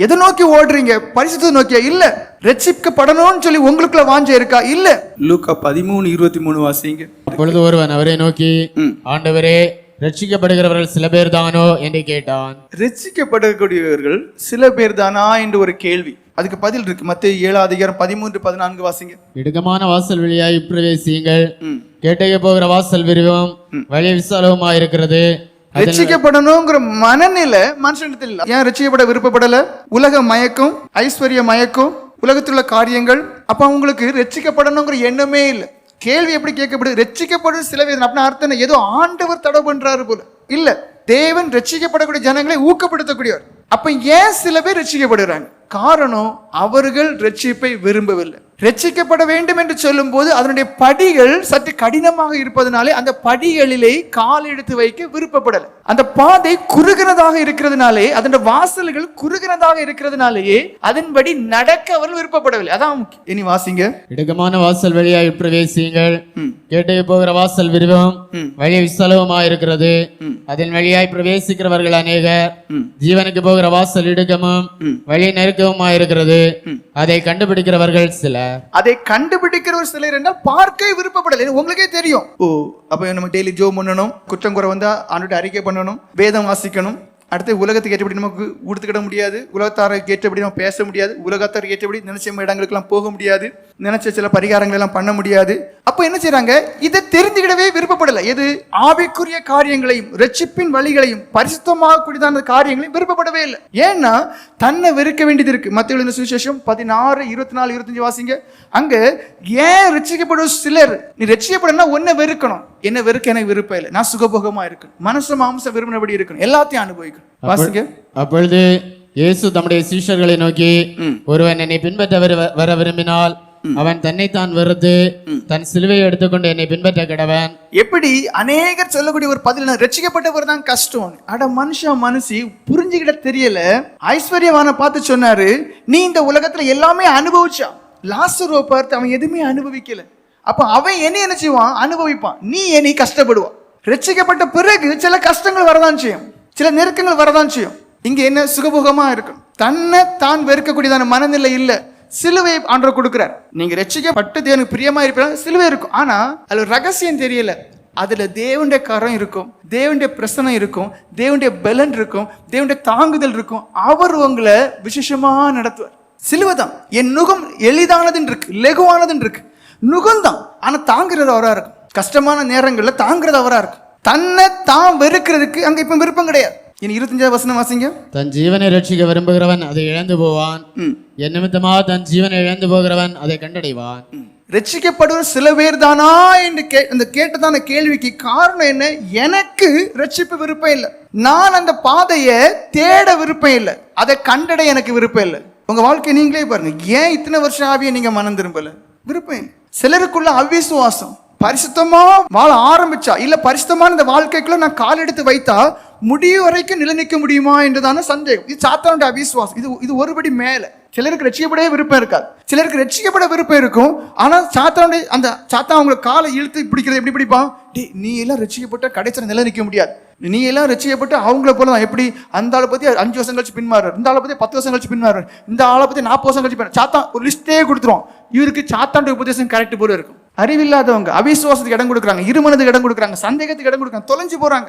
எதை நோக்கி ஓடுறீங்க? பரிசுத்த நோக்கியா? இல்ல ரட்சிக்கப்படணும்னு சொல்லி உங்களுக்குள்ள வாஞ்ச இருக்கா? இல்ல. லூக்கா பதிமூணு இருபத்தி மூணு வாசிங்க. அப்பொழுது ஒருவன் அவரை நோக்கி ம். ஆண்டவரே ரட்சிக்கப்படுகிறவர்கள் சில பேர் தானோ என்று கேட்டான். ரட்சிக்கப்படக்கூடியவர்கள் சில பேர் தானா என்று ஒரு கேள்வி. அதுக்கு பதில் இருக்கு. மத்திய ஏழாம் அதிகாரம் பதிமூன்று பதினான்கு வாசிங்க. இடுக்கமான வாசல் வழியாய் பிரவேசியுங்கள். ம். கேட்டக போகிற வாசல் விரிவும் வழி விசாலவுமா இருக்கிறது ரசிக்கப்படணுங்கிற மனநிலை மனுஷனிடத்தில் இல்லை. ஏன் ரட்சிக்கப்பட விருப்பப்படல? உலக மயக்கம் ஐஸ்வர்ய மயக்கம் உலகத்தில் உள்ள காரியங்கள். அப்ப அவங்களுக்கு ரசிக்கப்படணுங்கிற எண்ணமே இல்லை. கேள்வி எப்படி கேட்கப்படுது? ரசிக்கப்படும் சில பேர் அப்படின்னா அர்த்தம் என்ன? ஏதோ ஆண்டவர் தடை பண்றாரு போல. இல்ல. தேவன் ரட்சிக்கப்படக்கூடிய ஜனங்களை ஊக்கப்படுத்தக்கூடியவர். அப்ப ஏன் சில பேர் ரட்சிக்கப்படுறாங்க காரணம் அவர்கள் ரட்சிப்பை விரும்பவில்லை. ரட்சிக்கப்பட வேண்டும் என்று சொல்லும் போது அதனுடைய படிகள் கடினமாக இருப்பதனாலே அந்த படிகளிலே கால் எடுத்து வைக்க விருப்பப்படலை. அந்த பாதை குறுகினதாக இருக்கிறதுனாலே அதனுடைய வாசல்கள் குறுகினதாக இருக்கிறதுனாலேயே அதன்படி நடக்க அவர்கள் விருப்பப்படவில்லை. அதான். இனி வாசிங்க. இடுக்கமான வாசல் வழியாய் பிரவேசியுங்கள். கேட்டக போகிற வாசல் விரிவும் வழி விசாலவுமா இருக்கிறது. அதன் வழியாய் பிரவேசிக்கிறவர்கள் அநேகர். ஜீவனுக்கு போகிற வாசல் இடுக்கமும் வழி நெருக்கமுமா இருக்கிறது. அதை கண்டுபிடிக்கிறவர்கள் சிலர். அதை கண்டுபிடிக்கிற ஒரு சிலர் என்றால் பார்க்க விருப்பப்படலை. உங்களுக்கே தெரியும். ஓ அப்ப நம்ம டெய்லி ஜோ பண்ணணும். குற்றம் குறை வந்தா ஆண்டுட்டு அறிக்கை பண்ணணும். வேதம் வாசிக்கணும். அடுத்து உலகத்துக்கு ஏற்றபடி நமக்கு கொடுத்துக்கிட முடியாது. உலகத்தாரை ஏற்றபடி நம்ம பேச முடியாது. உலகத்தார் ஏற்றபடி நினைச்ச இடங்களுக்கெல்லாம் போக முடியாது. நினைச்ச சில பரிகாரங்கள் எல்லாம் பண்ண முடியாது. அப்போ என்ன செய்யறாங்க இதை தெரிஞ்சுக்கிடவே விருப்பப்படலை. எது? ஆவிக்குரிய காரியங்களையும் ரட்சிப்பின் வழிகளையும் பரிசுத்தமாக கூடியதான காரியங்களையும் விருப்பப்படவே இல்லை. ஏன்னா தன்னை வெறுக்க வேண்டியது இருக்கு. மத்திய சுவிசேஷம் பதினாறு இருபத்தி நாலு இருபத்தஞ்சு வாசிங்க. அங்க ஏன் ரட்சிக்கப்படும் சிலர்? நீ ரட்சிக்கப்படனா ஒன்னை வெறுக்கணும். என்ன வெறுக்க எனக்கு விருப்பம் இல்லை. நான் சுகபோகமா இருக்கணும். மனசு மாம்சம் விரும்பினபடி இருக்கணும். எல்லாத்தையும் அனுபவிக்கணும். வாசிங்க. அப்பொழுது இயேசு தம்முடைய சீஷர்களை நோக்கி ஒருவன் என்னை பின்பற்ற வர- வர விரும்பினால் அவன் தன்னைத்தான் வெறுத்து தன் சிலுவையை எடுத்துக்கொண்டு என்னை பின்பற்ற கிடவன். எப்படி அநேகர் சொல்லக்கூடிய ஒரு பதில் ரட்சிக்கப்பட்டவர் தான் கஷ்டம். அட மனுஷன் மனுஷி புரிஞ்சுக்கிட்ட தெரியல. ஐஸ்வர்யவான பார்த்து சொன்னாரு நீ இந்த உலகத்துல எல்லாமே அனுபவிச்சான். லாசருவை பார்த்து அவன் எதுவுமே அனுபவிக்கல. அப்போ அவன் என்ன என்ன செய்வான்? அனுபவிப்பான். நீ என்னை கஷ்டப்படுவான் ரட்சிக்கப்பட்ட பிறகு சில கஷ்டங்கள் வரதான் செய்யும். சில நெருக்கங்கள் வரதான் செய்யும். இங்கே என்ன சுகபோகமா இருக்கும் தன்னை தான் வெறுக்கக்கூடியதான மனநிலை இல்லை. சிலுவை ஆண்டவர் கொடுக்குறார். நீங்க ரட்சிக்கப்பட்டு தேவனுக்கு பிரியமா இருப்பீங்க சிலுவை இருக்கும். ஆனா அதில் ரகசியம் தெரியல. அதுல தேவனுடைய கரம் இருக்கும். தேவனுடைய பிரசனம் இருக்கும். தேவனுடைய பலன் இருக்கும். தேவனுடைய தாங்குதல் இருக்கும். அவர் உங்களை விசேஷமா நடத்துவார். சிலுவை தான் என் நுகம் எளிதானதுன்னு இருக்கு. லெகுவானதுன்னு இருக்கு. நுகம் தான் ஆனா தாங்குறது அவரா இருக்கும். கஷ்டமான நேரங்கள்ல தாங்குறது அவரா இருக்கும். தன்னை தான் வெறுக்கிறதுக்கு அங்க இப்ப விருப்பம் கிடையாது. இனி இருபத்தஞ்சாவது வசனம் வாசிங்க. தன் ஜீவனை ரட்சிக்க விரும்புகிறவன் அதை இழந்து போவான். என் நிமித்தமாக தன் ஜீவனை இழந்து போகிறவன் அதை கண்டடைவான். ரட்சிக்கப்படுவர் சில பேர் தானா என்று கே அந்த கேட்டதான கேள்விக்கு காரணம் என்ன? எனக்கு ரட்சிப்பு விருப்பம் இல்லை. நான் அந்த பாதையை தேட விருப்பம் இல்லை. அதை கண்டட எனக்கு விருப்பம் இல்லை. உங்க வாழ்க்கை நீங்களே பாருங்க. ஏன் இத்தனை வருஷம் ஆவிய நீங்க மனம் திரும்பல? விருப்பம் இல்லை. சிலருக்குள்ள அவிசுவாசம் பரிசுத்தமா வாழ ஆரம்பிச்சா இல்ல பரிசுத்தமான இந்த வாழ்க்கைக்குள்ள நான் கால் எடுத்து வைத்தா முடிய வரைக்கும் நிலைநிற்க முடியுமா என்றுதான சந்தேகம். இது சாத்தானுடைய அவிசுவாசம். இது இது ஒருபடி மேல. சிலருக்கு ரட்சிக்கப்படவே விருப்பம் இருக்காது. சிலருக்கு ரட்சிக்கப்பட விருப்பம் இருக்கும். ஆனா சாத்தானுடைய அந்த சாத்தா அவங்களை காலை இழுத்து பிடிக்கிறது எப்படி பிடிப்பான்? டே நீ எல்லாம் ரட்சிக்கப்பட்ட கடைசியில் நிலை நிற்க முடியாது. நீ எல்லாம் ரசிக்கப்பட்டு அவங்கள போல தான். எப்படி? அந்த ஆளை பத்தி அஞ்சு வருஷம் கழிச்சு பின்மாறு இந்த ஆளை பத்தி பத்து வருஷம் கழிச்சு பின்மாறு இந்த ஆளை பத்தி நாற்பது வருஷம் கழிச்சு பின்மாறு. சாத்தா ஒரு லிஸ்டே கொடுத்துரும். இவருக்கு சாத்தாண்ட உபதேசம் கரெக்ட் போல இருக்கும். அறிவில்லாதவங்க அவிசுவாசத்துக்கு இடம் கொடுக்குறாங்க. இருமனதுக்கு இடம் கொடுக்குறாங்க. சந்தேகத்துக்கு இடம் கொடுக்குறாங்க. தொலைஞ்சு போறாங்க.